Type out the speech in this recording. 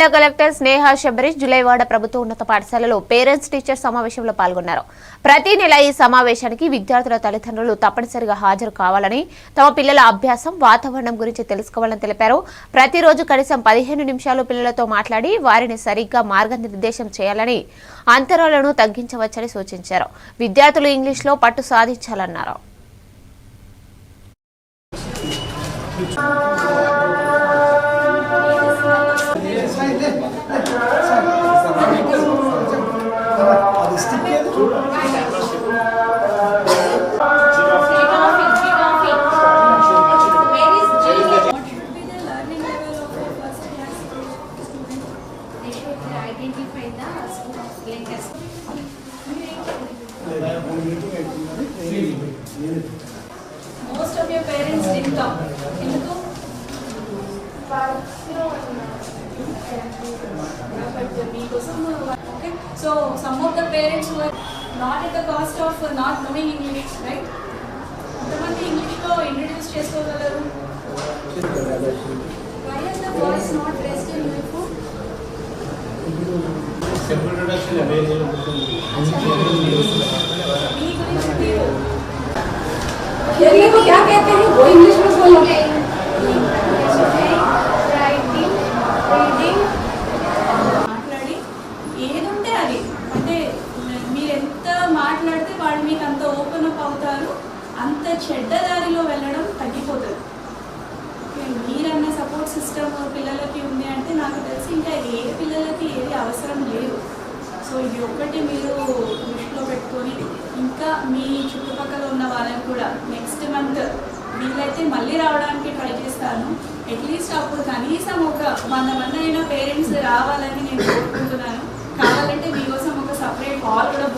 జిల్లా కలెక్టర్ స్నేహ శబరీష్ జులైవాడ ప్రభుత్వ ఉన్నత పాఠశాలలో పేరెంట్స్ టీచర్ సమావేశంలో పాల్గొన్నారు. ప్రతి నెల ఈ సమావేశానికి విద్యార్థుల తల్లిదండ్రులు తప్పనిసరిగా హాజరు కావాలని తమ పిల్లల అభ్యాసం వాతావరణం గురించి తెలుసుకోవాలని తెలిపారు. ప్రతిరోజు కనీసం పదిహేను నిమిషాలు పిల్లలతో మాట్లాడి వారిని సరిగ్గా మార్గనిర్దేశం చేయాలని అంతరాలను తగ్గించవచ్చని సూచించారు. విద్యార్థులు ఇంగ్లీష్లో పట్టు సాధించాలన్నారు. Most of your parents did come ఎందుకు మీకోసం okay so some of the parents not at the cost of not knowing English right కొంతమంది ఇంగ్లీష్లో ఇంట్రడ్యూస్ చేసుకోగలరు why are the boys not మీ గురించి మీరు हिंदी को क्या कहते हैं वो इंग्लिश में बोलो Writing, reading, మాట్లాడి ఏదుంటే అది అంటే మీరు ఎంత మాట్లాడితే వాళ్ళు మీకు అంత ఓపెన్ అప్ అవుతారు అంత చెడ్డ దారిలో వెళ్ళడం తగ్గిపోతుంది ఓకే, మీరన్న సపోర్ట్ అవసరం లేదు. సో ఇది ఒక్కటి మీరు దృష్టిలో పెట్టుకొని ఇంకా మీ చుట్టుపక్కల ఉన్న వాళ్ళని కూడా నెక్స్ట్ మంత్ వీలైతే మళ్ళీ రావడానికి ట్రై చేస్తాను. అట్లీస్ట్ అప్పుడు కనీసం ఒక వంద మంది అయినా పేరెంట్స్ రావాలని నేను కోరుకుంటున్నాను. కావాలంటే మీకోసం ఒక సపరేట్ హాల్ కూడా